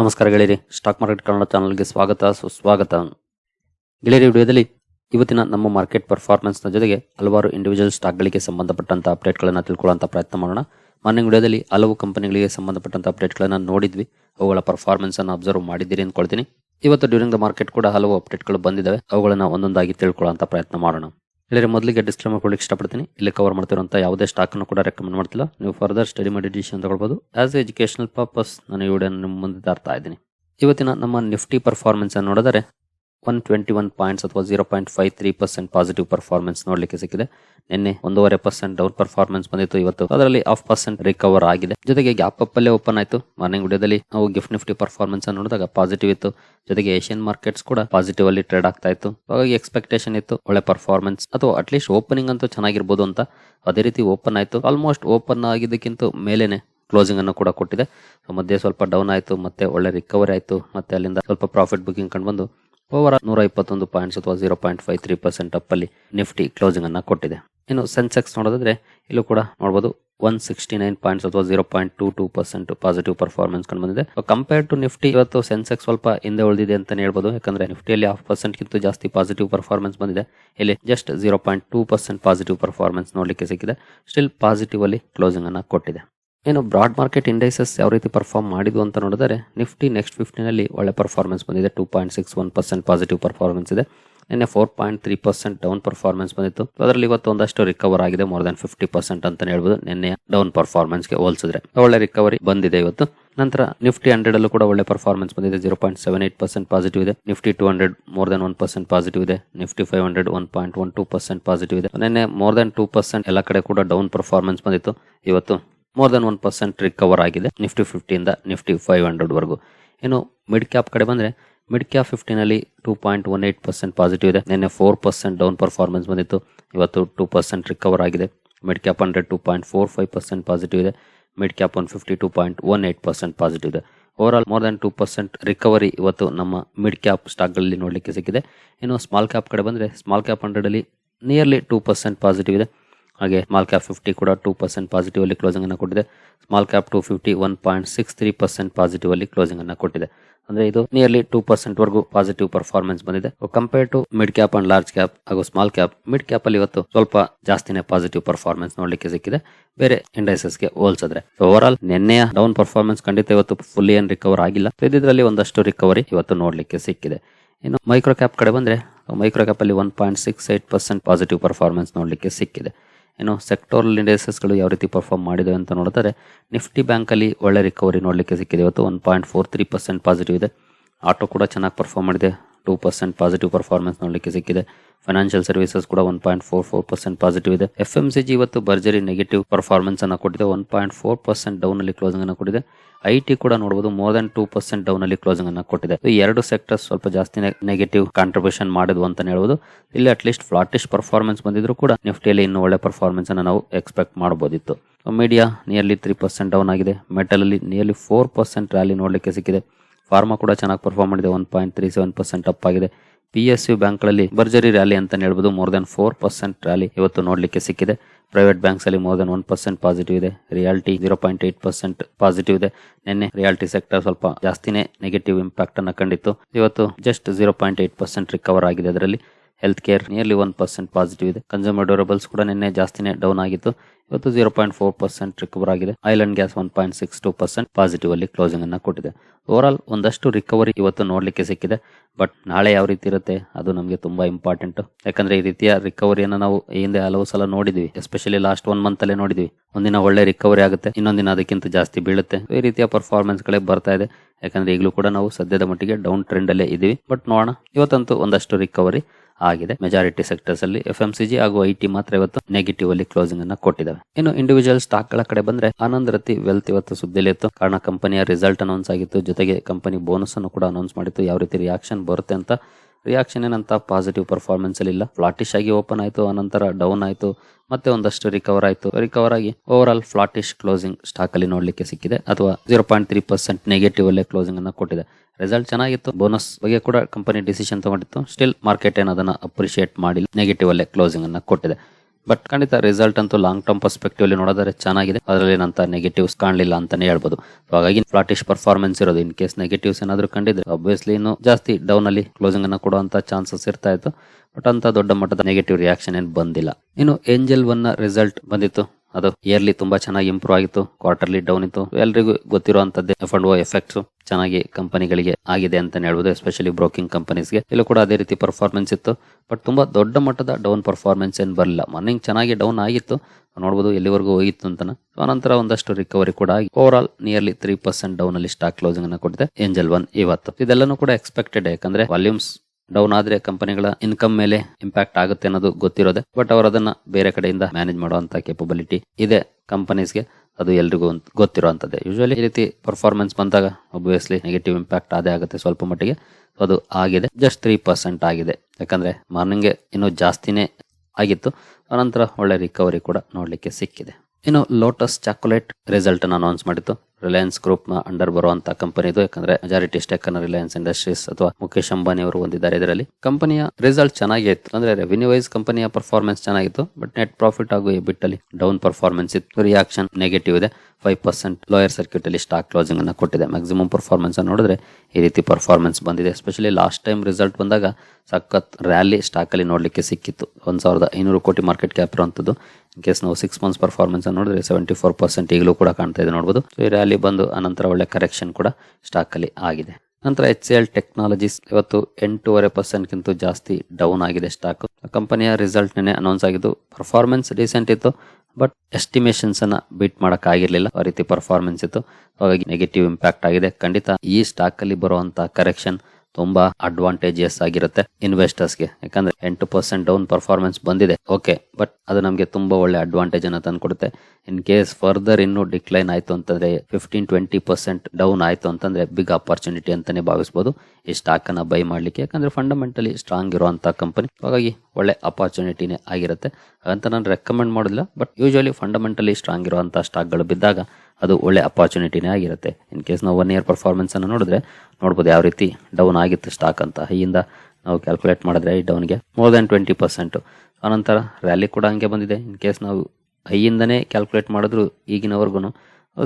ನಮಸ್ಕಾರ ಗೆಳೆಯರಿ. Stock market Kannada ಚಾನಲ್ಗೆ ಸ್ವಾಗತ, ಸುಸ್ವಾಗತ. ಗೆಳೆಯರಿ ವಿಡಿಯೋದಲ್ಲಿ ಇವತ್ತಿನ ನಮ್ಮ ಮಾರ್ಕೆಟ್ ಪರ್ಫಾರ್ಮೆನ್ಸ್ನ ಜೊತೆಗೆ ಹಲವಾರು ಇಂಡಿವಿಜುವಲ್ ಸ್ಟಾಕ್ಗಳಿಗೆ ಸಂಬಂಧಪಟ್ಟಂತ ಅಪ್ಡೇಟ್ಗಳನ್ನು ತಿಳ್ಕೊಳ್ಳುವಂತ ಪ್ರಯತ್ನ ಮಾಡೋಣ. ಮಾರ್ನಿಂಗ್ ವಿಡಿಯೋದಲ್ಲಿ ಹಲವು ಕಂಪನಿಗಳಿಗೆ ಸಂಬಂಧಪಟ್ಟಂತ ಅಪ್ಡೇಟ್ಗಳನ್ನು ನೋಡಿದ್ವಿ. ಅವುಗಳ ಪರ್ಫಾರ್ಮೆನ್ಸನ್ನು ಅಬ್ಸರ್ವ್ ಮಾಡಿದ್ದೀರಿ ಅಂದ್ಕೊಳ್ತೀನಿ. ಇವತ್ತು ಡ್ಯೂರಿಂಗ್ ದ ಮಾರ್ಕೆಟ್ ಕೂಡ ಹಲವು ಅಪ್ಡೇಟ್ಗಳು ಬಂದಿದ್ದಾವೆ. ಅವುಗಳನ್ನು ಒಂದೊಂದಾಗಿ ತಿಳ್ಕೊಳ್ಳುವಂತ ಪ್ರಯತ್ನ ಮಾಡೋಣ. ಗೆಳೆಯರಿ ಮೊದಲಿಗೆ ಡಿಸ್ಕ್ಲೇಮರ್ ಕೊಡಲಿಕ್ಕೆ ಇಷ್ಟಪಡ್ತೀನಿ. ಇಲ್ಲಿ ಕವರ್ ಮಾಡ್ತಿರುವಂಥ ಯಾವುದೇ ಸ್ಟಾಕ್ ಅನ್ನು ಕೂಡ ರೆಕಮೆಂಡ್ ಮಾಡ್ತಿಲ್ಲ. ನೀವು ಫರ್ದರ್ ಸ್ಟಡಿ ಮಾಡಿ ಡಿಸಿಷನ್ ತಗೊಳ್ಬೋದು. ಆಸ್ ಎಜುಕೇಶನಲ್ ಪರ್ಪಸ್ ನಾನು ಈ ವಿಡಿಯೋ ನಿಮ್ಮ ಮುಂದೆ ತರ್ತಾ ಇದ್ದೀನಿ. ಇವತ್ತಿನ ನಮ್ಮ ನಿಫ್ಟಿ ಪರ್ಫಾರ್ಮೆನ್ಸ್ ನೋಡಿದರೆ ಒನ್ ಟ್ವೆಂಟಿ ಒನ್ ಪಾಯಿಂಟ್ಸ್ ಅಥವಾ zero point five three percent positive performance ನೋಡಲಿಕ್ಕೆ ಸಿಕ್ಕಿದೆ. ನಿನ್ನೆ ಒಂದೂವರೆ ಪರ್ಸೆಂಟ್ ಡೌನ್ ಪರ್ಫಾರ್ಮೆನ್ಸ್ ಬಂದಿತ್ತು. ಇವತ್ತು ಅದರಲ್ಲಿ ಹಾಫ್ ಪರ್ಸೆಂಟ್ ರಿಕವರ್ ಆಗಿದೆ. ಜೊತೆಗೆ ಗ್ಯಾಪ್ ಅಪ್ ಅಲ್ಲೇ ಓಪನ್ ಆಯಿತು. ಮಾರ್ನಿಂಗ್ ವಿಡಿಯೋದಲ್ಲಿ ನಾವು ಗಿಫ್ಟ್ ನಿಫ್ಟಿ ಪರ್ಫಾರ್ಮೆನ್ಸ್ ನೋಡಿದಾಗ ಪಾಸಿಟಿವ್ ಇತ್ತು. ಜೊತೆಗೆ ಏಷ್ಯನ್ ಮಾರ್ಕೆಟ್ಸ್ ಕೂಡ ಪಾಸಿಟಿವ್ ಅಲ್ಲಿ ಟ್ರೇಡ್ ಆಗ್ತಾ ಇತ್ತು. ಹಾಗಾಗಿ ಎಕ್ಸ್ಪೆಕ್ಟೇಷನ್ ಇತ್ತು. ಒಳ್ಳೆ ಪರ್ಫಾರ್ಮೆನ್ಸ್ ಅಥವಾ ಅಟ್ಲೀಸ್ಟ್ ಓಪನಿಂಗ್ ಅಂತೂ ಚೆನ್ನಾಗಿರ್ಬೋದು ಅಂತ ಅದೇ ರೀತಿ ಓಪನ್ ಆಯಿತು. ಆಲ್ಮೋಸ್ಟ್ ಓಪನ್ ಆಗಿದ್ದಕ್ಕಿಂತ ಮೇಲೇನೆ ಕ್ಲೋಸಿಂಗ್ ಅನ್ನು ಕೂಡ ಕೊಟ್ಟಿದೆ. ಮಧ್ಯೆ ಸ್ವಲ್ಪ ಡೌನ್ ಆಯಿತು. ಮತ್ತೆ ಒಳ್ಳೆ ರಿಕವರಿ ಆಯಿತು. ಮತ್ತೆ ಅಲ್ಲಿಂದ ಸ್ವಲ್ಪ ಪ್ರಾಫಿಟ್ ಬುಕಿಂಗ್ ಕಂಡು ಬಂದು ಓವರ್ ನೂರ ಇಪ್ಪತ್ತೊಂದು ಪಾಯಿಂಟ್ಸ್ ಅಥವಾ zero point five three percent ಅಪ್ಪಲ್ಲಿ Nifty closing ಅನ್ನ ಕೊಟ್ಟಿದೆ. ಇನ್ನು ಸೆನ್ಸೆಕ್ಸ್ ನೋಡೋದಾದ್ರೆ, ಇಲ್ಲೂ ಕೂಡ ನೋಡಬಹುದು ಒನ್ ಸಿಕ್ಸ್ಟಿ ನೈನ್ ಪಾಯಿಂಟ್ಸ್ ಅಥವಾ zero point two two percent positive performance ಕಂಡು ಬಂದಿದೆ. ಕಂಪೇರ್ ಟು ನಿಫ್ಟಿ ಇವತ್ತು ಸೆನ್ಸೆಕ್ಸ್ ಸ್ವಲ್ಪ ಹಿಂದೆ ಉಳಿದಿದೆ ಅಂತ ಹೇಳ್ಬೋದು. ಯಾಕಂದ್ರೆ ನಿಫ್ಟಿಯಲ್ಲಿ ಹಾಫ್ ಪರ್ಸೆಂಟ್ಗಿಂತ ಜಾಸ್ತಿ ಪಾಸಿಟಿವ್ ಪರ್ಫಾರ್ಮೆನ್ಸ್ ಬಂದಿದೆ. ಇಲ್ಲಿ just zero point two percent positive performance ನೋಡಲಿಕ್ಕೆ ಸಿಕ್ಕಿದೆ. ಸ್ಟಿಲ್ ಪಾಸಿಟಿವ್ ಅಲ್ಲಿ ಕ್ಲೋಸಿಂಗ್ ಅನ್ನ ಕೊಟ್ಟಿದೆ. ಏನು ಬ್ರಾಡ್ ಮಾರ್ಕೆಟ್ ಇಂಡೈಸಸ್ ಯಾವ ರೀತಿ ಪರ್ಫಾರ್ಮ್ ಮಾಡಿದ್ವು ಅಂತ ನೋಡಿದರೆ ನಿಫ್ಟಿ ನೆಕ್ಸ್ಟ್ ಫಿಫ್ಟಿನಲ್ಲಿ ಒಳ್ಳೆ ಪರ್ಫಾರ್ಮೆನ್ಸ್ ಬಂದಿದೆ. Two point six one percent positive performance ಇದೆ. ನಿನ್ನೆ four point three percent down performance ಬಂದಿತ್ತು. ಅದರಲ್ಲಿ ಇವತ್ತು ಒಂದಷ್ಟು ರಿಕವರ್ ಆಗಿದೆ. ಮೋರ್ ದನ್ ಫಿಫ್ಟಿ ಪರ್ಸೆಂಟ್ ಅಂತ ಹೇಳ್ಬೋದು. ನಿನ್ನೆ ಡೌನ್ ಪರ್ಫಾರ್ಮೆನ್ಸ್ಗೆ ಹೋಲಿಸಿದ್ರೆ ಒಳ್ಳೆ ರಿಕವರಿ ಬಂದಿದೆ ಇವತ್ತು. ನಂತರ ನಿಫ್ಟಿ ಹಂಡ್ರೆಡ್ ಅಲ್ಲೂ ಕೂಡ ಒಳ್ಳೆ ಪರ್ಫಾರ್ಮೆನ್ಸ್ ಬಂದಿದೆ. Zero point seven eight percent positive ಇದೆ. Nifty two hundred more than one percent positive ಇದೆ. Nifty five hundred one point one two percent positive ಇದೆ. ನಿನ್ನೆ ಮೋರ್ ದನ್ ಟೂ ಪರ್ಸೆಂಟ್ ಎಲ್ಲ ಕಡೆ ಕೂಡ ಡೌನ್ ಪರ್ಫಾರ್ಮೆನ್ಸ್ ಬಂದಿತ್ತು. ಇವತ್ತು more than one percent recover ಆಗಿದೆ. ನಿಫ್ಟಿ ಫಿಫ್ಟಿಯಿಂದ ನಿಫ್ಟಿ ಫೈವ್ ಹಂಡ್ರೆಡ್ ವರೆಗೂ. ಇನ್ನು ಮಿಡ್ ಕ್ಯಾಪ್ ಕಡೆ ಬಂದರೆ mid cap ಫಿಫ್ಟಿನಲ್ಲಿ two point one eight percent positive ಇದೆ. ನಿನ್ನೆ ಫೋರ್ ಪರ್ಸೆಂಟ್ ಡೌನ್ ಪರ್ಫಾರ್ಮೆನ್ಸ್ ಬಂದಿತ್ತು. ಇವತ್ತು ಟೂ ಪರ್ಸೆಂಟ್ ರಿಕವರ್ ಆಗಿದೆ. Mid cap hundred two point four five percent positive ಇದೆ. Mid cap one fifty two point one eight percent positive ಇದೆ. Overall more than two percent recovery ಇವತ್ತು ನಮ್ಮ mid cap ಸ್ಟಾಕ್ಗಳಲ್ಲಿ ನೋಡಲಿಕ್ಕೆ ಸಿಕ್ಕಿದೆ. ಇನ್ನು ಸ್ಮಾಲ್ ಕ್ಯಾಪ್ ಕಡೆ ಬಂದರೆ ಸ್ಮಾಲ್ ಕ್ಯಾಪ್ ಹಂಡ್ರೆಡಲ್ಲಿ ನಿಯರ್ಲಿ ಟೂ ಪರ್ಸೆಂಟ್ ಪಾಸಿಟಿವ್ ಇದೆ. ಹಾಗೆ ಸ್ಮಾಲ್ ಕ್ಯಾಪ್ ಫಿಫ್ಟಿ ಕೂಡ ಟೂ ಪರ್ಸೆಂಟ್ ಪಾಸಿಟಿವ್ ಅಲ್ಲಿ ಕ್ಲೋಸಿಂಗ್ ಅನ್ನು ಕೊಟ್ಟಿದೆ. Small cap two fifty one point six three percent positive ಅಲ್ಲಿ ಕ್ಲೋಸಿಂಗ್ ಅನ್ನು ಕೊಟ್ಟಿದೆ. ಅಂದ್ರೆ ಇದು ನಿಯರ್ಲಿ ಟೂ ಪರ್ಸೆಂಟ್ ವರೆಗೂ ಪಾಸಿಟಿವ್ ಪರ್ಫಾರ್ಮೆನ್ಸ್ ಬಂದಿದೆ. Compare to mid cap and large cap ಹಾಗೂ ಸ್ಮಾಲ್ ಕ್ಯಾಪ್ ಮಿಡ್ ಕ್ಯಾಪ್ ಅಲ್ಲಿ ಇವತ್ತು ಸ್ವಲ್ಪ ಜಾಸ್ತಿನೇ ಪಾಸಿಟಿವ್ ಪರ್ಫಾರ್ಮೆನ್ಸ್ ನೋಡ್ಲಿಕ್ಕೆ ಸಿಕ್ಕಿದೆ. ಬೇರೆ ಇಂಡೈಸಸ್ಗೆ ಹೋಲ್ಸಿದ್ರೆ. ಓವರ್ ಆಲ್ ನಿನ್ನೆಯ ಡೌನ್ ಪರ್ಫಾರ್ಮೆನ್ಸ್ ಖಂಡಿತ ಇವತ್ತು ಫುಲ್ಲಿ ಏನ್ ರಿಕವರ್ ಆಗಿಲ್ಲ. ಇದರಲ್ಲಿ ಒಂದಷ್ಟು ರಿಕವರಿ ಇವತ್ತು ನೋಡ್ಲಿಕ್ಕೆ ಸಿಕ್ಕಿದೆ. ಇನ್ನು ಮೈಕ್ರೋ ಕ್ಯಾಪ್ ಕಡೆ ಬಂದ್ರೆ ಮೈಕ್ರೋ ಕ್ಯಾಪ್ ಅಲ್ಲಿ one point six eight percent positive performance ನೋಡ್ಲಿಕ್ಕೆ ಸಿಕ್ಕಿದೆ. ಇನ್ನು ಸೆಕ್ಟೋರಲ್ ಇಂಡೆಕ್ಸಸ್ಗಳು ಯಾವ ರೀತಿ ಪರ್ಫಾರ್ಮ್ ಮಾಡಿದೆ ಅಂತ ನೋಡಿದರೆ ನಿಫ್ಟಿ ಬ್ಯಾಂಕಲ್ಲಿ ಒಳ್ಳೆ ರಿಕವರಿ ನೋಡಲಿಕ್ಕೆ ಸಿಕ್ಕಿದೆ. ಇವತ್ತು one point four three percent positive ಇದೆ. ಆಟೋ ಕೂಡ ಚೆನ್ನಾಗಿ ಪರ್ಫಾರ್ಮ್ ಮಾಡಿದೆ. ಟೂ ಪರ್ಸೆಂಟ್ ಪಾಸಿಟಿವ್ ಪರ್ಫಾರ್ಮೆನ್ಸ್ ನೋಡಲಿಕ್ಕೆ ಸಿಕ್ಕಿದೆ. ಫೈನಾನ್ಷಿಯಲ್ ಸರ್ವಿಸಸ್ ಕೂಡ one point four four percent positive ಇದೆ. ಎಫ್ ಎಂ ಸಿ ಜಿ ಇವತ್ತು ಭರ್ಜರಿ ನೆಗೆಟಿವ್ ಪರ್ಫಾರ್ಮೆನ್ಸ್ ಅನ್ನು ಕೊಟ್ಟಿದೆ. One point four percent down ಅಲ್ಲಿ ಕ್ಲೋಸಿಂಗ್ ಅನ್ನು ಕೊಟ್ಟಿದೆ. ಐ ಟಿ ಕೂಡ ನೋಡಬಹುದು more than two percent down ಅಲ್ಲಿ ಕ್ಲೋಸಿಂಗ್ ಅನ್ನು ಕೊಟ್ಟಿದೆ. ಈ ಎರಡು ಸೆಕ್ಟರ್ಸ್ ಸ್ವಲ್ಪ ಜಾಸ್ತಿ ನೆಗೆಟಿವ್ ಕಾಂಟ್ರಿಬ್ಯೂಷನ್ ಮಾಡಿದ್ವು ಅಂತ ಹೇಳಬಹುದು ಇಲ್ಲಿ ಅಟ್ ಲೀಸ್ಟ್ ಫ್ಲಾಟಿಶ್ ಪರ್ಫಾರ್ಮೆನ್ಸ್ ಬಂದಿದ್ರು ಕೂಡ ನಿಫ್ಟಿಯಲ್ಲಿ ಇನ್ನೂ ಒಳ್ಳೆ ಪರ್ಫಾರ್ಮೆನ್ಸ್ ಅನ್ನು ನಾವು ಎಕ್ಸ್ಪೆಕ್ಟ್ ಮಾಡಬಹುದಿತ್ತು media nearly three percent down ಆಗಿದೆ. ಮೆಟಲ್ ಅಲ್ಲಿ ನಿಯರ್ಲಿ ಫೋರ್ ಪರ್ಸೆಂಟ್ ರ್ಯಾಲಿ ನೋಡಲಿಕ್ಕೆ ಸಿಕ್ಕಿದೆ. ಫಾರ್ಮಾ ಕೂಡ ಚೆನ್ನಾಗಿ ಪರ್ಫಾರ್ಮ್ ಮಾಡಿದೆ. One point three seven percent up ಆಗಿದೆ. ಪಿ ಎಸ್ ಯು ಬ್ಯಾಂಕ್ಗಳಲ್ಲಿ ಭರ್ಜರಿ ರ್ಯಾಲಿ ಅಂತ ಹೇಳ್ಬೋದು. More than four percent rally ಇವತ್ತು ನೋಡಲಿಕ್ಕೆ ಸಿಕ್ಕಿದೆ. ಪ್ರೈವೇಟ್ ಬ್ಯಾಂಕ್ಸ್ ಅಲ್ಲಿ more than one percent positive ಇದೆ. Realty zero point eight percent positive ಇದೆ. ನಿನ್ನೆ ರಿಯಾಲ್ಟಿ ಸೆಕ್ಟರ್ ಸ್ವಲ್ಪ ಜಾಸ್ತಿನೇ ನೆಗೆಟಿವ್ ಇಂಪ್ಯಾಕ್ಟ್ ಅನ್ನು ಕಂಡಿತ್ತು. ಇವತ್ತು just zero point eight percent recover ಆಗಿದೆ ಅದರಲ್ಲಿ. Health care nearly one percent positive ಇದೆ. ಕನ್ಸ್ಯೂಮರ್ ಡ್ಯೂರಬಲ್ಸ್ ಕೂಡ ನಿನ್ನೆ ಜಾಸ್ತಿನೇ ಡೌನ್ ಆಗಿತ್ತು. ಇವತ್ತು zero point four percent recover ಆಗಿದೆ. And gas one point six two percent positive ಅಲ್ಲಿ ಕ್ಲೋಸಿಂಗ್ ಅನ್ನ ಕೊಟ್ಟಿದೆ. ಓವರ್ ಆಲ್ ಒಂದಷ್ಟು ರಿಕವರಿ ಇವತ್ತು ನೋಡಲಿಕ್ಕೆ ಸಿಕ್ಕಿದೆ. ಬಟ್ ನಾಳೆ ಯಾವ ರೀತಿ ಇರುತ್ತೆ, ಅದು ನಮಗೆ ತುಂಬಾ ಇಂಪಾರ್ಟೆಂಟ್ ಯಾಕಂದ್ರೆ ಈ ರೀತಿಯ ರಿಕವರಿಯನ್ನು ನಾವು ಹಿಂದೆ ಹಲವು ಸಲ ನೋಡಿದ್ವಿ. ಎಸ್ಪೆಷಲಿ ಲಾಸ್ಟ್ ಒನ್ ಮಂತ್ ಅಲ್ಲೇ ನೋಡಿದ್ವಿ. ಒಂದಿನ ಒಳ್ಳೆ ರಿಕವರಿ ಆಗುತ್ತೆ, ಇನ್ನೊಂದಿನ ಅದಕ್ಕಿಂತ ಜಾಸ್ತಿ ಬೀಳುತ್ತೆ. ಈ ರೀತಿಯ ಪರ್ಫಾರ್ಮೆನ್ಸ್ ಗಳೇ ಬರ್ತಾ ಇದೆ. ಯಾಕಂದ್ರೆ ಈಗಲೂ ಕೂಡ ನಾವು ಸದ್ಯದ ಮಟ್ಟಿಗೆ ಡೌನ್ ಟ್ರೆಂಡ್ ಅಲ್ಲೇ ಇದೀವಿ ಬಟ್ ನೋಡೋಣ, ಇವತ್ತಂತೂ ಒಂದಷ್ಟು ರಿಕವರಿ ಆಗಿದೆ. ಮೆಜಾರಿಟಿ ಸೆಕ್ಟರ್ಸ್ ಅಲ್ಲಿ ಎಫ್ ಎಂ ಸಿಜಿ ಹಾಗೂ ಐ ಟಿ ಮಾತ್ರ ಇವತ್ತು ನೆಗೆಟಿವ್ ಅಲ್ಲಿ ಕ್ಲೋಸಿಂಗ್ ಅನ್ನ ಕೊಟ್ಟಿದ್ದಾವೆ ಇನ್ನು ಇಂಡಿವಿಜುವಲ್ ಸ್ಟಾಕ್ಗಳ ಕಡೆ ಬಂದ್ರೆ ಆನಂದ್ ರತಿ ವೆಲ್ತ್ ಇವತ್ತು ಸುದ್ದಿಲಿ ಇತ್ತು. ಕಾರಣ ಕಂಪನಿಯ ರಿಸಲ್ಟ್ ಅನೌನ್ಸ್ ಆಗಿತ್ತು. ಜೊತೆಗೆ ಕಂಪನಿ ಬೋನಸ್ ಅನ್ನು ಕೂಡ ಅನೌನ್ಸ್ ಮಾಡಿತ್ತು. ಯಾವ ರೀತಿ ರಿಯಾಕ್ಷನ್ ಬರುತ್ತೆ ಅಂತ ರಿಯಾಕ್ಷನ್ ಏನಂತ? ಪಾಸಿಟಿವ್ ಪರ್ಫಾರ್ಮೆನ್ಸ್ ಅಲ್ಲಿ ಇಲ್ಲ. ಫ್ಲಾಟಿಶ್ ಆಗಿ ಓಪನ್ ಆಯಿತು. ಅನಂತರ ಡೌನ್ ಆಯಿತು. ಮತ್ತೆ ಒಂದಷ್ಟು ರಿಕವರ್ ಆಯಿತು. ರಿಕವರ್ ಆಗಿ overall flattish closing stock ಅಲ್ಲಿ ನೋಡ್ಲಿಕ್ಕೆ ಸಿಕ್ಕಿದೆ. ಅಥವಾ zero point three percent negative ಅಲ್ಲೇ ಕ್ಲೋಸಿಂಗ್ ಅನ್ನ ಕೊಟ್ಟಿದೆ. ರಿಸಲ್ಟ್ ಚೆನ್ನಾಗಿತ್ತು. ಬೋನಸ್ ಬಗ್ಗೆ ಕೂಡ ಕಂಪನಿ ಡಿಸಿಷನ್ ತಗೊಂಡಿತ್ತು. ಸ್ಟಿಲ್ ಮಾರ್ಕೆಟ್ ಏನದನ್ನು ಅಪ್ರಿಷಿಯೇಟ್ ಮಾಡಿ ನೆಗೆಟಿವ್ ಅಲ್ಲೇ ಕ್ಲೋಸಿಂಗ್ ಅನ್ನ ಕೊಟ್ಟಿದೆ. ಬಟ್ ಖಂಡಿತ ರಿಸಲ್ಟ್ ಅಂತೂ ಲಾಂಗ್ ಟರ್ಮ್ ಪರ್ಸ್ಪೆಕ್ಟಿವ್ ಅಲ್ಲಿ ನೋಡಿದ್ರೆ ಚೆನ್ನಾಗಿದೆ. ಅದರಲ್ಲಿ ಏನಂತ ನೆಗೆಟಿವ್ಸ್ ಕಾಣಲಿಲ್ಲ ಅಂತಾನೆ ಹೇಳ್ಬೋದು. ಹಾಗಾಗಿ ಫ್ಲಾಟಿಶ್ ಪರ್ಫಾರ್ಮೆನ್ಸ್ ಇರೋದು. ಇನ್ ಕೇಸ್ ನೆಗೆಟಿವ್ಸ್ ಏನಾದರೂ ಕಂಡಿದ್ರೆ ಅಬ್ವಿಯಸ್ಲಿ ಇನ್ನು ಜಾಸ್ತಿ ಡೌನ್ ಅಲ್ಲಿ ಕ್ಲೋಸಿಂಗ್ ಅನ್ನ ಕೊಡುವಂತ ಚಾನ್ಸಸ್ ಇರ್ತಾ ಇತ್ತು. ಬಟ್ ಅಂತ ದೊಡ್ಡ ಮಟ್ಟದ ನೆಗೆಟಿವ್ ರಿಯಾಕ್ಷನ್ ಏನು ಬಂದಿಲ್ಲ. ಇನ್ನು ಏಂಜಲ್ ಒನ್ ರಿಸಲ್ಟ್ ಬಂದಿತ್ತು. ಅದು ಇಯರ್ಲಿ ತುಂಬಾ ಚೆನ್ನಾಗಿ ಇಂಪ್ರೂವ್ ಆಗಿತ್ತು ಕ್ವಾರ್ಟರ್ಲಿ ಡೌನ್ ಇತ್ತು. ಎಲ್ರಿಗೂ ಗೊತ್ತಿರುವಂತದ್ದೇ ಎಫ್ ಅಂಡ್ ಓ ಎಫೆಕ್ಟ್ಸ್ ಚೆನ್ನಾಗಿ ಕಂಪನಿಗಳಿಗೆ ಆಗಿದೆ ಅಂತ ಹೇಳ್ಬೋದು ಎಸ್ಪೆಷಲಿ ಬ್ರೋಕಿಂಗ್ ಕಂಪನೀಸ್ಗೆ ಇಲ್ಲೂ ಕೂಡ ಅದೇ ರೀತಿ ಪರ್ಫಾರ್ಮೆನ್ಸ್ ಇತ್ತು. ಬಟ್ ತುಂಬಾ ದೊಡ್ಡ ಮಟ್ಟದ ಡೌನ್ ಪರ್ಫಾರ್ಮೆನ್ಸ್ ಏನ್ ಬರಲಿಲ್ಲ. ಮಾರ್ನಿಂಗ್ ಚೆನ್ನಾಗಿ ಡೌನ್ ಆಗಿತ್ತು. ನೋಡಬಹುದು ಎಲ್ಲಿವರೆಗೂ ಹೋಗಿತ್ತು ಅಂತ ನಂತರ ಒಂದಷ್ಟು ರಿಕವರಿ ಕೂಡ ಆಗಿ. Overall nearly three percent down ಅಲ್ಲಿ ಸ್ಟಾಕ್ ಕ್ಲೋಸಿಂಗ್ ಅನ್ನ ಕೊಟ್ಟಿದೆ ಏಂಜಲ್ ಒನ್ ಇವತ್ತು. ಇದೆಲ್ಲನೂ ಕೂಡ ಎಕ್ಸ್ಪೆಕ್ಟೆಡ್ ಯಾಕಂದ್ರೆ ವಾಲ್ಯೂಮ್ಸ್ ಡೌನ್ ಆದ್ರೆ ಕಂಪನಿಗಳ ಇನ್ಕಮ್ ಮೇಲೆ ಇಂಪ್ಯಾಕ್ಟ್ ಆಗುತ್ತೆ ಅನ್ನೋದು ಗೊತ್ತಿರೋದೆ. ಬಟ್ ಅವರು ಅದನ್ನ ಬೇರೆ ಕಡೆಯಿಂದ ಮ್ಯಾನೇಜ್ ಮಾಡುವಂತ ಕೇಪಬಿಲಿಟಿ ಇದೆ ಕಂಪನೀಸ್ಗೆ ಅದು ಎಲ್ರಿಗೂ ಗೊತ್ತಿರೋ ಗೊತ್ತಿರುವಂತದ್ದೇ ಯೂಶಲಿ ಈ ರೀತಿ ಪರ್ಫಾರ್ಮೆನ್ಸ್ ಬಂದಾಗ ಒಬ್ವಿಯಸ್ಲಿ ನೆಗೆಟಿವ್ ಇಂಪ್ಯಾಕ್ಟ್ ಅದೇ ಆಗುತ್ತೆ ಸ್ವಲ್ಪ ಮಟ್ಟಿಗೆ. ಅದು ಆಗಿದೆ. ಜಸ್ಟ್ ತ್ರೀ ಪರ್ಸೆಂಟ್ ಆಗಿದೆ. ಯಾಕಂದ್ರೆ ಮಾರ್ನಿಂಗ್ಗೆ ಇನ್ನೂ ಜಾಸ್ತಿನೇ ಆಗಿತ್ತು. ಅನಂತರ ಒಳ್ಳೆ ರಿಕವರಿ ಕೂಡ ನೋಡ್ಲಿಕ್ಕೆ ಸಿಕ್ಕಿದೆ. ಇನ್ನು ಲೋಟಸ್ ಚಾಕೊಲೇಟ್ ರಿಸಲ್ಟ್ ಅನ್ನು ಅನೌನ್ಸ್ ಮಾಡಿತ್ತು. ರಿಲಯನ್ಸ್ ಗ್ರೂಪ್ನ ಅಂಡರ್ ಬರುವಂತ ಕಂಪನಿ ಇದು. ಯಾಕಂದ್ರೆ ಮೆಜಾರಿಟಿ ಸ್ಟೇಕ್ ರಿಲಯನ್ಸ್ ಇಂಡಸ್ಟ್ರೀಸ್ ಅಥವಾ ಮುಖೇಶ್ ಅಂಬಾನಿ ಅವರು ಹೊಂದಿದ್ದಾರೆ ಇದರಲ್ಲಿ. ಕಂಪನಿಯ ರಿಸಲ್ಟ್ ಚೆನ್ನಾಗೇ ಇತ್ತು. ಅಂದ್ರೆ ರೆವಿನ್ಯೂ ವೈಸ್ ಕಂಪನಿಯ ಪರ್ಫಾರ್ಮೆನ್ಸ್ ಚೆನ್ನಾಗಿತ್ತು. ಬಟ್ ನೆಟ್ ಪ್ರಾಫಿಟ್ ಹಾಗೂ ಬಿಟ್ ಅಲ್ಲಿ ಡೌನ್ ಪರ್ಫಾರ್ಮೆನ್ಸ್ ಇತ್ತು. ರಿಯಾಕ್ಷನ್ ನೆಗೆಟಿವ್ ಇದೆ. ಫೈವ್ ಪರ್ಸೆಂಟ್ ಲೋಯರ್ ಸರ್ಕ್ಯೂಟ್ ಅಲ್ಲಿ ಸ್ಟಾಕ್ ಕ್ಲೋಸಿಂಗ್ ಅನ್ನು ಕೊಟ್ಟಿದೆ. ಮ್ಯಾಕ್ಸಿಮಮ್ ಪರ್ಫಾರ್ಮೆನ್ಸ್ ನೋಡಿದ್ರೆ ಈ ರೀತಿ ಪರ್ಫಾರ್ಮೆನ್ಸ್ ಬಂದಿದೆ. ಎಸ್ಪೆಷಲಿ ಲಾಸ್ಟ್ ಟೈಮ್ ರಿಸಲ್ಟ್ ಬಂದಾಗ ಸಖತ್ ರ್ಯಾಲಿ ಸ್ಟಾಕ್ ಅಲ್ಲಿ ನೋಡ್ಲಿಕ್ಕೆ ಸಿಕ್ಕಿತ್ತು. ಒಂದ್ ಸಾವಿರದ ಐನೂರು ಕೋಟಿ ಮಾರ್ಕೆಟ್ ಕ್ಯಾಪ್ ಇರುವಂತದ್ದು. ಕೇಸ್ ನಾವು ಸಿಕ್ಸ್ ಮಂತ್ಸ್ ಪರ್ಫಾರ್ಮೆನ್ಸ್ ನೋಡಿದ್ರೆ ಸೆವೆಂಟಿ ಫೋರ್ ಪರ್ಸೆಂಟ್ ಈಗಲೂ ಕೂಡ ಕಾಣ್ತಾ ಇದೆ ನೋಡಬಹುದು ಸೊ ಈ ರ್ಯಾಲಿ ಬಂದು ಅನಂತರ ಒಳ್ಳೆ ಕರೆಕ್ಷನ್ ಕೂಡ ಸ್ಟಾಕ್ ಅಲ್ಲಿ ಆಗಿದೆ. ನಂತರ ಎಚ್ ಸಿ ಎಲ್ ಟೆಕ್ನಾಲಜೀಸ್ ಇವತ್ತು ಎಂಟೂವರೆ ಪರ್ಸೆಂಟ್ ಗಿಂತ ಜಾಸ್ತಿ ಡೌನ್ ಆಗಿದೆ ಸ್ಟಾಕ್ ಕಂಪನಿಯ ರಿಸಲ್ಟ್ ನೆನೆ ಅನೌನ್ಸ್ ಆಗಿದ್ದು ಪರ್ಫಾರ್ಮೆನ್ಸ್ ರೀಸೆಂಟ್ ಇತ್ತು ಬಟ್ ಎಸ್ಟಿಮೇಷನ್ಸ್ ಅನ್ನ ಬೀಟ್ ಮಾಡಕ್ ಆಗಿರ್ಲಿಲ್ಲ ಆ ರೀತಿ ಪರ್ಫಾರ್ಮೆನ್ಸ್ ಇತ್ತು. ಹಾಗಾಗಿ ನೆಗೆಟಿವ್ ಇಂಪ್ಯಾಕ್ಟ್ ಆಗಿದೆ. ಖಂಡಿತ ಈ ಸ್ಟಾಕ್ ಅಲ್ಲಿ ಬರುವಂತಹ ಕರೆಕ್ಷನ್ ತುಂಬಾ ಅಡ್ವಾಂಟೇಜಸ್ ಆಗಿರುತ್ತೆ ಇನ್ವೆಸ್ಟರ್ಸ್ಗೆ ಯಾಕಂದ್ರೆ ಎಂಟು ಪರ್ಸೆಂಟ್ ಡೌನ್ ಪರ್ಫಾರ್ಮೆನ್ಸ್ ಬಂದಿದೆ. ಓಕೆ ಬಟ್ ಅದು ನಮಗೆ ತುಂಬಾ ಒಳ್ಳೆ ಅಡ್ವಾಂಟೇಜ್ ಅನ್ನ ತಂದ್ಕೊಡುತ್ತೆ. ಇನ್ ಕೇಸ್ ಫರ್ದರ್ ಇನ್ನು ಡಿಕ್ಲೈನ್ ಆಯ್ತು ಅಂತಂದ್ರೆ ಫಿಫ್ಟೀನ್ ಟ್ವೆಂಟಿ ಪರ್ಸೆಂಟ್ ಡೌನ್ ಆಯ್ತು ಅಂತಂದ್ರೆ ಬಿಗ್ ಅಪರ್ಚುನಿಟಿ ಅಂತಾನೆ ಭಾವಿಸಬಹುದು ಈ ಸ್ಟಾಕ್ ಅನ್ನ ಬೈ ಮಾಡ್ಲಿಕ್ಕೆ. ಯಾಕಂದ್ರೆ ಫಂಡಮೆಂಟಲಿ ಸ್ಟ್ರಾಂಗ್ ಇರುವಂತಹ ಕಂಪನಿ ಹಾಗಾಗಿ ಒಳ್ಳೆ ಅಪರ್ಚುನಿಟಿನೇ ಆಗಿರುತ್ತೆ. ಅಂತ ನಾನು ರೆಕಮೆಂಡ್ ಮಾಡೋದಿಲ್ಲ ಬಟ್ ಯೂಶಲಿ ಫಂಡಮೆಂಟಲಿ ಸ್ಟ್ರಾಂಗ್ ಇರುವಂತಹ ಸ್ಟಾಕ್ಗಳು ಬಿದ್ದಾಗ ಅದು ಒಳ್ಳೆ ಅಪಾರ್ಚುನಿಟಿನೇ ಆಗಿರುತ್ತೆ. ಇನ್ ಕೇಸ್ ನಾವು ಒನ್ ಇಯರ್ ಪರ್ಫಾರ್ಮೆನ್ಸನ್ನು ನೋಡಿದ್ರೆ, ನೋಡ್ಬೋದು ಯಾವ ರೀತಿ ಡೌನ್ ಆಗಿತ್ತು ಸ್ಟಾಕ್ ಅಂತ. ಹೈಯಿಂದ ನಾವು ಕ್ಯಾಲ್ಕುಲೇಟ್ ಮಾಡಿದ್ರೆ ಈ ಡೌನ್ಗೆ ಮೋರ್ ದ್ಯಾನ್ ಟ್ವೆಂಟಿ ಪರ್ಸೆಂಟು ಆನಂತರ ರ್ಯಾಲಿ ಕೂಡ ಹಂಗೆ ಬಂದಿದೆ. ಇನ್ ಕೇಸ್ ನಾವು ಹೈಯಿಂದನೇ ಕ್ಯಾಲ್ಕುಲೇಟ್ ಮಾಡಿದ್ರು ಈಗಿನವರೆಗೂ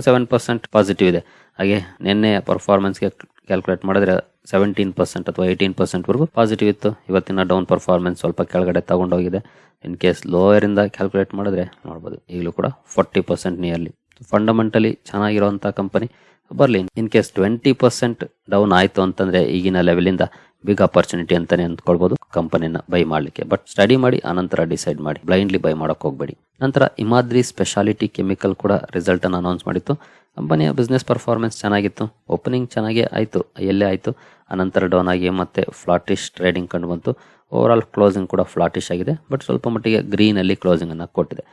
ಸೆವೆನ್ ಪರ್ಸೆಂಟ್ ಪಾಸಿಟಿವ್ ಇದೆ. ಹಾಗೆ ನಿನ್ನೆ ಪರ್ಫಾರ್ಮೆನ್ಸ್ಗೆ ಕ್ಯಾಲ್ಕುಲೇಟ್ ಮಾಡಿದ್ರೆ ಸೆವೆಂಟೀನ್ ಪರ್ಸೆಂಟ್ ಅಥವಾ ಏಯ್ಟೀನ್ ಪರ್ಸೆಂಟ್ ವರೆಗೂ ಪಾಸಿಟಿವ್ ಇತ್ತು. ಇವತ್ತಿನ ಡೌನ್ ಪರ್ಫಾರ್ಮೆನ್ಸ್ ಸ್ವಲ್ಪ ಕೆಳಗಡೆ ತಗೊಂಡೋಗಿದೆ. ಇನ್ ಕೇಸ್ ಲೋಯರಿಂದ ಕ್ಯಾಲ್ಕುಲೇಟ್ ಮಾಡಿದ್ರೆ ನೋಡ್ಬೋದು, ಈಗಲೂ ಕೂಡ ಫೋರ್ಟಿ ಪರ್ಸೆಂಟ್ ನಿಯರ್ಲಿ ಫಂಡಮೆಂಟಲಿ ಚೆನ್ನಾಗಿರುವಂಥ ಕಂಪನಿ ಬರಲಿ. In case twenty percent down ಆಯಿತು ಅಂತಂದ್ರೆ ಈಗಿನ ಲೆವೆಲಿಂದ ಬಿಗ್ ಅಪರ್ಚುನಿಟಿ ಅಂತಲೇ ಅಂದ್ಕೊಳ್ಬೋದು ಕಂಪನಿನ ಬೈ ಮಾಡ್ಲಿಕ್ಕೆ. ಬಟ್ ಸ್ಟಡಿ ಮಾಡಿ, ಆನಂತರ ಡಿಸೈಡ್ ಮಾಡಿ ಬ್ಲೈಂಡ್ಲಿ ಬೈ ಮಾಡಕ್ ಹೋಗ್ಬೇಡಿ. ನಂತರ ಇಮಾದ್ರಿ ಸ್ಪೆಷಾಲಿಟಿ ಕೆಮಿಕಲ್ ಕೂಡ ರಿಸಲ್ಟನ್ನು ಅನೌನ್ಸ್ ಮಾಡಿತ್ತು. ಕಂಪನಿಯ ಬಿಸ್ನೆಸ್ ಪರ್ಫಾರ್ಮೆನ್ಸ್ ಚೆನ್ನಾಗಿತ್ತು. ಓಪನಿಂಗ್ ಚೆನ್ನಾಗೇ ಆಯಿತು, ಎಲ್ಲೇ ಆಯಿತು. ಅನಂತರ ಡೌನ್ ಆಗಿ ಮತ್ತೆ ಫ್ಲಾಟಿಶ್ ಟ್ರೇಡಿಂಗ್ ಕಂಡು ಬಂತು. ಓವರ್ ಆಲ್ ಕ್ಲೋಸಿಂಗ್ ಕೂಡ ಫ್ಲಾಟಿಶ್ ಆಗಿದೆ. ಬಟ್ ಸ್ವಲ್ಪ ಮಟ್ಟಿಗೆ ಗ್ರೀನ್ ಅಲ್ಲಿ ಕ್ಲೋಸಿಂಗ್ ಅನ್ನ ಕೊಟ್ಟಿದೆ.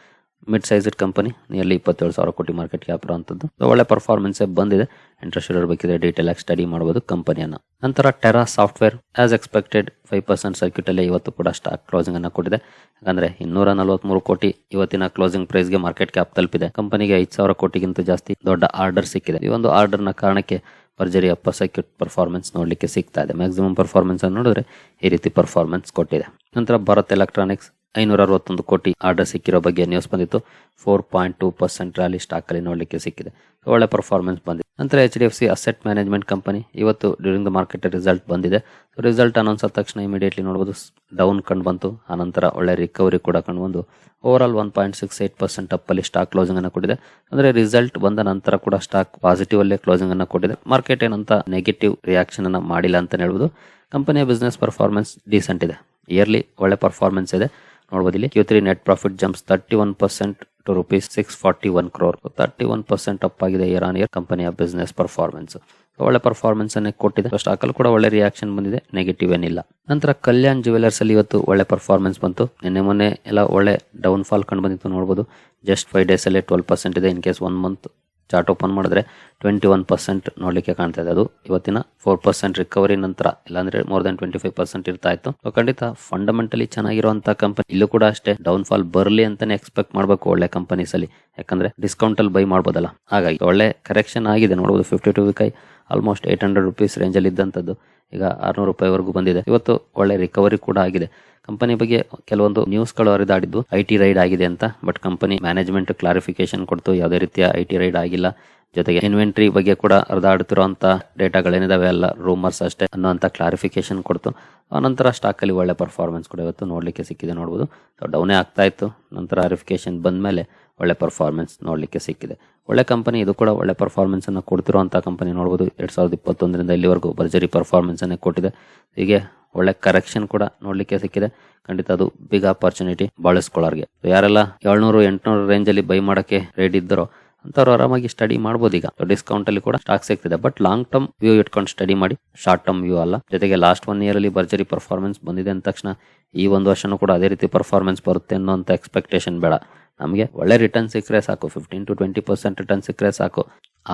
ಮಿಡ್ ಸೈಜ್ಡ್ ಕಂಪನಿ ನಿಯರ್ಲಿ ಇಪ್ಪತ್ತೇಳು ಸಾವಿರ ಕೋಟಿ ಮಾರ್ಕೆಟ್ ಕ್ಯಾಪ್ ಇರುವಂಥದ್ದು ಒಳ್ಳೆ ಪರ್ಫಾರ್ಮೆನ್ಸ್ ಬಂದಿದೆ. ಇಂಟ್ರೆಸ್ಟ್ ಇರಬೇಕಿದ್ರೆ ಡೀಟೇಲ್ ಆಗಿ ಸ್ಟಡಿ ಮಾಡಬಹುದು ಕಂಪನಿಯನ್ನು ನಂತರ Tera software as expected five percent circuit ಅಲ್ಲಿ ಇವತ್ತು ಕೂಡ ಸ್ಟಾಕ್ ಕ್ಲೋಸಿಂಗ್ ಅನ್ನು ಕೊಟ್ಟಿದೆ. ಯಾಕಂದ್ರೆ ಇನ್ನೂರ ನಲವತ್ಮೂರು ಕೋಟಿ ಇವತ್ತಿನ ಕ್ಲೋಸಿಂಗ್ ಪ್ರೈಸ್ಗೆ ಮಾರ್ಕೆಟ್ ಕ್ಯಾಪ್ ತಲುಪಿದೆ. ಕಂಪನಿಗೆ ಐದು ಸಾವಿರ ಕೋಟಿಗಿಂತ ಜಾಸ್ತಿ ದೊಡ್ಡ ಆರ್ಡರ್ ಸಿಕ್ಕಿದೆ. ಈ ಒಂದು ಆರ್ಡರ್ನ ಕಾರಣಕ್ಕೆ ಭರ್ಜರಿ ಅಪ್ಪ ಸರ್ಕ್ಯೂಟ್ ಪರ್ಫಾರ್ಮೆನ್ಸ್ ನೋಡಲಿಕ್ಕೆ ಸಿಗ್ತಾ ಇದೆ. ಮ್ಯಾಕ್ಸಿಮಮ್ ಪರ್ಫಾರ್ಮೆನ್ಸ್ ನೋಡಿದ್ರೆ ಈ ರೀತಿ ಪರ್ಫಾರ್ಮೆನ್ಸ್ ಕೊಟ್ಟಿದೆ. ನಂತರ ಭಾರತ್ ಎಲೆಕ್ಟ್ರಾನಿಕ್ಸ್ ಐನೂರ ಅರವತ್ತೊಂದು ಕೋಟಿ ಆರ್ಡರ್ ಸಿಕ್ಕಿರೋ ಬಗ್ಗೆ ನ್ಯೂಸ್ ಬಂದಿತ್ತು. Four point two percent rally stock ಅಲ್ಲಿ ನೋಡ್ಲಿಕ್ಕೆ ಸಿಕ್ಕಿದೆ. ಒಳ್ಳೆ ಪರ್ಫಾರ್ಮೆನ್ಸ್ ಬಂದಿದೆ. ನಂತರ H D F C asset management company ಇವತ್ತು ಡ್ಯೂರಿಂಗ್ ದ ಮಾರ್ಕೆಟ್ ರಿಸಲ್ಟ್ ಬಂದಿದೆ. ರಿಸಲ್ಟ್ ಅನೌನ್ಸ್ ಆದ ತಕ್ಷಣ ಇಮಿಡಿಯೇಟ್ಲಿ ನೋಡಬಹುದು ಡೌನ್ ಕಂಡು ಬಂತು. ಆನಂತರ ಒಳ್ಳೆ ರಿಕವರಿ ಕೂಡ ಕಂಡು ಬಂದು overall one point six eight percent up ಅಲ್ಲಿ ಸ್ಟಾಕ್ ಕ್ಲೋಸಿಂಗ್ ಅನ್ನು ಕೊಟ್ಟಿದೆ. ಅಂದ್ರೆ ರಿಸಲ್ಟ್ ಬಂದ ನಂತರ ಕೂಡ ಸ್ಟಾಕ್ ಪಾಸಿಟಿವ್ ಅಲ್ಲೇ ಕ್ಲೋಸಿಂಗ್ ಅನ್ನು ಕೊಟ್ಟಿದೆ. ಮಾರ್ಕೆಟ್ ಏನಂತ ನೆಗೆಟಿವ್ ರಿಯಾಕ್ಷನ್ ಅನ್ನು ಮಾಡಿಲ್ಲ ಅಂತ ಹೇಳ್ಬೋದು. ಕಂಪನಿಯ ಬಿಸ್ನೆಸ್ ಪರ್ಫಾರ್ಮೆನ್ಸ್ ಡೀಸೆಂಟ್ ಇದೆ. ಇಯರ್ಲಿ ಒಳ್ಳೆ ಪರ್ಫಾರ್ಮೆನ್ಸ್ ಇದೆ. ನೋಡಬಹುದು ಇಲ್ಲಿ Q three net profit jumps thirty one percent to rupees six forty one crore thirty one percent up ಆಗಿದೆ ಇಯರ್ ಆನ್ ಇಯರ್ ಕಂಪನಿಯ ಬಿಸ್ನೆಸ್ ಪರ್ಫಾರ್ಮೆನ್ಸ್ ಒಳ್ಳೆ ಪರ್ಫಾರ್ಮೆನ್ಸ್ ಅನ್ನೇ ಕೊಟ್ಟಿದೆ. ಅಲ್ಲಿ ಕೂಡ ಒಳ್ಳೆ ರಿಯಾಕ್ಷನ್ ಬಂದಿದೆ. ನೆಗೆಟಿವ್ ಏನಿಲ್ಲ. ನಂತರ ಕಲ್ಯಾಣ್ ಜುವೆಲರ್ಸ್ ಅಲ್ಲಿ ಇವತ್ತು ಒಳ್ಳೆ ಪರ್ಫಾರ್ಮೆನ್ಸ್ ಬಂತು. ನಿನ್ನೆ ಮೊನ್ನೆ ಎಲ್ಲ ಒಳ್ಳೆ ಡೌನ್ ಫಾಲ್ ಕಂಡು ಬಂದಿತ್ತು ನೋಡಬಹುದು ಜಸ್ಟ್ ಫೈವ್ ಡೇಸ್ ಅಲ್ಲಿ ಟ್ವೆಲ್ ಪರ್ಸೆಂಟ್ ಇದೆ in case one month chart open ಮಾಡಿದ್ರೆ ಟ್ವೆಂಟಿ ಒನ್ ಪರ್ಸೆಂಟ್ ನೋಡಲಿಕ್ಕೆ ಕಾಣ್ತಾ ಇದೆ. ಅದು ಇವತ್ತಿನ ಫೋರ್ ಪರ್ಸೆಂಟ್ ರಿಕವರಿ ನಂತರ, ಇಲ್ಲಾಂದ್ರೆ more than twenty five percent ಇರ್ತಾ ಇತ್ತು. ಖಂಡಿತ ಫಂಡಮೆಂಟಲಿ ಚೆನ್ನಾಗಿರುವಂತಹ ಕಂಪನಿ ಇಲ್ಲೂ ಕೂಡ ಅಷ್ಟೇ ಡೌನ್ ಫಾಲ್ ಬರಲಿ ಅಂತಾನೆ ಎಕ್ಸ್ಪೆಕ್ಟ್ ಮಾಡಬೇಕು ಒಳ್ಳೆ ಕಂಪನೀಸ್ ಅಲ್ಲಿ. ಯಾಕಂದ್ರೆ ಡಿಸ್ಕೌಂಟ್ ಅಲ್ಲಿ ಬೈ ಮಾಡ್ಬೋದಲ್ಲ. ಹಾಗಾಗಿ ಒಳ್ಳೆ ಕರೆಕ್ಷನ್ ಆಗಿದೆ. ನೋಡಬಹುದು fifty two week high almost eight hundred rupees ರೇಂಜಲ್ಲಿ ಇದ್ದಂಥದ್ದು ಈಗ ಆರುನೂರು ರೂಪಾಯಿವರೆಗೂ ಬಂದಿದೆ. ಇವತ್ತು ಒಳ್ಳೆ ರಿಕವರಿ ಕೂಡ ಆಗಿದೆ. ಕಂಪನಿ ಬಗ್ಗೆ ಕೆಲವೊಂದು ನ್ಯೂಸ್ಗಳು ಹರಿದಾಡಿದ್ದು ಐ ಟಿ ರೈಡ್ ಆಗಿದೆ ಅಂತ ಬಟ್ ಕಂಪನಿ ಮ್ಯಾನೇಜ್ಮೆಂಟ್ ಕ್ಲಾರಿಫಿಕೇಶನ್ ಕೊಡ್ತು, ಯಾವುದೇ ರೀತಿಯ ಐ ಟಿ ರೈಡ್ ಆಗಿಲ್ಲ. ಜೊತೆಗೆ ಇನ್ವೆಂಟ್ರಿ ಬಗ್ಗೆ ಕೂಡ ಹರಿದಾಡುತ್ತಿರುವಂತ ಡೇಟಾಗಳೇನಿದಾವೆ ಅಲ್ಲ ರೂಮರ್ಸ್ ಅಷ್ಟೇ ಅನ್ನೋಂಥ ಕ್ಲಾರಿಫಿಕೇಶನ್ ಕೊಡ್ತು. ಆನಂತರ ಸ್ಟಾಕ್ ಅಲ್ಲಿ ಒಳ್ಳೆ ಪರ್ಫಾರ್ಮೆನ್ಸ್ ಕೂಡ ಇವತ್ತು ನೋಡಲಿಕ್ಕೆ ಸಿಕ್ಕಿದೆ ನೋಡ್ಬೋದು. ಸೊ ಡೌನೇ ಆಗ್ತಾ ಇತ್ತು. ನಂತರ ಕ್ಲಾರಿಫಿಕೇಶನ್ ಬಂದ ಮೇಲೆ ಒಳ್ಳೆ ಪರ್ಫಾರ್ಮೆನ್ಸ್ ನೋಡಲಿಕ್ಕೆ ಸಿಕ್ಕಿದೆ. ಒಳ್ಳೆ ಕಂಪನಿ ಇದು ಕೂಡ ಒಳ್ಳೆ ಪರ್ಫಾರ್ಮೆನ್ಸ್ ಅನ್ನು ಕೊಡ್ತಿರುವಂತಹ ಕಂಪನಿ ನೋಡ್ಬೋದು. ಎರಡ್ ಸಾವಿರದ ಇಪ್ಪತ್ತೊಂದರಿಂದ ಇಲ್ಲಿವರೆಗೂ ಭರ್ಜರಿ ಪರ್ಫಾರ್ಮೆನ್ಸ್ ಅನ್ನೇ ಕೊಟ್ಟಿದೆ. ಹೀಗೆ ಒಳ್ಳೆ ಕರೆಕ್ಷನ್ ಕೂಡ ನೋಡ್ಲಿಕ್ಕೆ ಸಿಕ್ಕಿದೆ. ಖಂಡಿತ ಅದು ಬಿಗ್ ಆಪರ್ಚುನಿಟಿ ಬಳಸ್ಕೊಳ್ಳೋರ್ಗೆ. ಯಾರೆಲ್ಲ ಏಳ್ನೂರು, ಎಂಟುನೂರು ರೇಂಜ್ ಅಲ್ಲಿ ಬೈ ಮಾಡಕ್ಕೆ ರೆಡಿ ಇದ್ದರೋ ಅಂತವ್ರು ಆರಾಮಾಗಿ ಸ್ಟಡಿ ಮಾಡ್ಬೋದು ಈಗ. ಡಿಸ್ಕೌಂಟ್ ಅಲ್ಲಿ ಕೂಡ ಸ್ಟಾಕ್ ಸಿಗ್ತಿದೆ. ಬಟ್ ಲಾಂಗ್ ಟರ್ಮ್ ವ್ಯೂ ಇಟ್ಕೊಂಡು ಸ್ಟಡಿ ಮಾಡಿ ಶಾರ್ಟ್ ಟರ್ಮ್ ವ್ಯೂ ಅಲ್ಲ. ಜೊತೆಗೆ ಲಾಸ್ಟ್ ಒನ್ ಇಯರ್ ಅಲ್ಲಿ ಭರ್ಜರಿ ಪರ್ಫಾರ್ಮೆನ್ಸ್ ಬಂದಿದೆ ಅಂದ ತಕ್ಷಣ ಈ ಒಂದು ವರ್ಷನೂ ಕೂಡ ಅದೇ ರೀತಿ ಪರ್ಫಾರ್ಮೆನ್ಸ್ ಬರುತ್ತೆ ಅನ್ನೋಂಥ ಎಕ್ಸ್ಪೆಕ್ಟೇಷನ್ ಬೇಡ. ನಮಗೆ ಒಳ್ಳೆ ರಿಟರ್ನ್ ಸಿಕ್ಕರೆ ಸಾಕು fifteen to twenty percent return ಸಿಕ್ಕರೆ ಸಾಕು.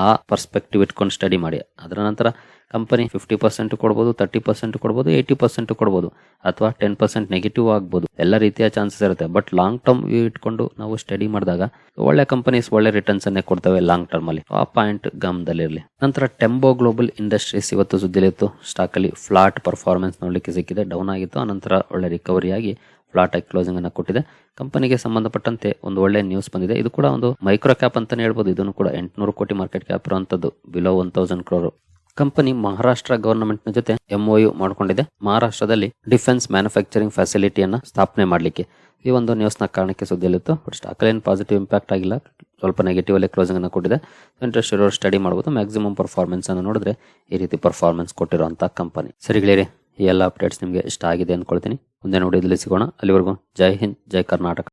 ಆ ಪರ್ಸ್ಪೆಕ್ಟಿವ್ ಇಟ್ಕೊಂಡು ಸ್ಟಡಿ ಮಾಡಿ. ಅದರ ನಂತರ ಕಂಪನಿ ಫಿಫ್ಟಿ ಪರ್ಸೆಂಟ್ ಕೊಡ್ಬೋದು ತರ್ಟಿ ಪರ್ಸೆಂಟ್ ಕೊಡ್ಬೋದು ಏಯ್ಟಿ ಪರ್ಸೆಂಟ್ ಕೊಡ್ಬೋದು ಅಥವಾ ಟೆನ್ ಪರ್ಸೆಂಟ್ ನೆಗೆಟಿವ್ ಆಗ್ಬೋದು. ಎಲ್ಲ ರೀತಿಯ ಚಾನ್ಸಸ್ ಇರುತ್ತೆ. ಬಟ್ ಲಾಂಗ್ ಟರ್ಮ್ ಇಟ್ಕೊಂಡು ನಾವು ಸ್ಟಡಿ ಮಾಡಿದಾಗ ಒಳ್ಳೆ ಕಂಪನೀಸ್ ಒಳ್ಳೆ ರಿಟರ್ನ್ಸ್ ಅನ್ನೇ ಕೊಡ್ತವೆ ಲಾಂಗ್ ಟರ್ಮ್ ಅಲ್ಲಿ. ಆ ಪಾಯಿಂಟ್ ಗಮನದಲ್ಲಿರಲಿ. ನಂತರ ಟೆಂಬೋ ಗ್ಲೋಬಲ್ ಇಂಡಸ್ಟ್ರೀಸ್ ಇವತ್ತು ಸುದ್ದಿಲಿತ್ತು. ಸ್ಟಾಕ್ ಅಲ್ಲಿ ಫ್ಲಾಟ್ ಪರ್ಫಾರ್ಮೆನ್ಸ್ ನೋಡ್ಲಿಕ್ಕೆ ಸಿಕ್ಕಿದೆ. ಡೌನ್ ಆಗಿತ್ತು. ಆನಂತರ ಒಳ್ಳೆ ರಿಕವರಿ ಆಗಿ ಫ್ಲಾಟ್ ಆಗಿ ಕ್ಲೋಸಿಂಗ್ ಅನ್ನು ಕೊಟ್ಟಿದೆ. ಕಂಪನಿಗೆ ಸಂಬಂಧಪಟ್ಟಂತೆ ಒಂದು ಒಳ್ಳೆ ನ್ಯೂಸ್ ಬಂದಿದೆ. ಇದು ಕೂಡ ಒಂದು ಮೈಕ್ರೋ ಕ್ಯಾಪ್ ಅಂತಾನೆ ಹೇಳ್ಬೋದು. ಇದನ್ನು ಕೂಡ ಎಂಟುನೂರು ಕೋಟಿ ಮಾರ್ಕೆಟ್ ಕ್ಯಾಪ್ ಇರುವಂತದ್ದು below one thousand crore company Maharashtra ಗವರ್ನಮೆಂಟ್ನ ಜೊತೆ ಎಂಒಯು ಮಾಡಿಕೊಂಡಿದೆ. ಮಹಾರಾಷ್ಟ್ರದಲ್ಲಿ ಡಿಫೆನ್ಸ್ ಮ್ಯಾನುಫ್ಯಾಕ್ಚರಿಂಗ್ ಫೆಸಿಲಿಟಿಯನ್ನು ಸ್ಥಾಪನೆ ಮಾಡಲಿಕ್ಕೆ. ಈ ಒಂದು ನ್ಯೂಸ್ನ ಕಾರಣಕ್ಕೆ ಸುದ್ದಿಯಲ್ಲಿತ್ತು. ಬಟ್ ಪಾಸಿಟಿವ್ ಇಂಪ್ಯಾಕ್ಟ್ ಆಗಿಲ್ಲ. ಸ್ವಲ್ಪ ನೆಗೆಟಿವ್ ಅಲ್ಲಿ ಕ್ಲೋಸಿಂಗ್ ಅನ್ನು ಕೊಟ್ಟಿದೆ. ಇಂಟ್ರೆಸ್ಟ್ ಇರೋರು ಸ್ಟಡಿ ಮಾಡಬಹುದು ಮ್ಯಾಕ್ಸಿಮಮ್ ಪರ್ಫಾರ್ಮೆನ್ಸ್ ಅನ್ನು ನೋಡಿದ್ರೆ ಈ ರೀತಿ ಪರ್ಫಾರ್ಮೆನ್ಸ್ ಕೊಟ್ಟಿರುವಂತಹ ಕಂಪನಿ ಸರಿಗಳಿರಿ ಈ ಎಲ್ಲ ಅಪ್ಡೇಟ್ಸ್ ನಿಮಗೆ ಇಷ್ಟ ಆಗಿದೆ ಅಂದ್ಕೊಳ್ತೀನಿ ಮುಂದೆ ನೋಡಿದಲ್ಲಿ ಸಿಗೋಣ. ಅಲ್ಲಿವರೆಗೂ ಜೈ ಹಿಂದ್, ಜೈ ಕರ್ನಾಟಕ.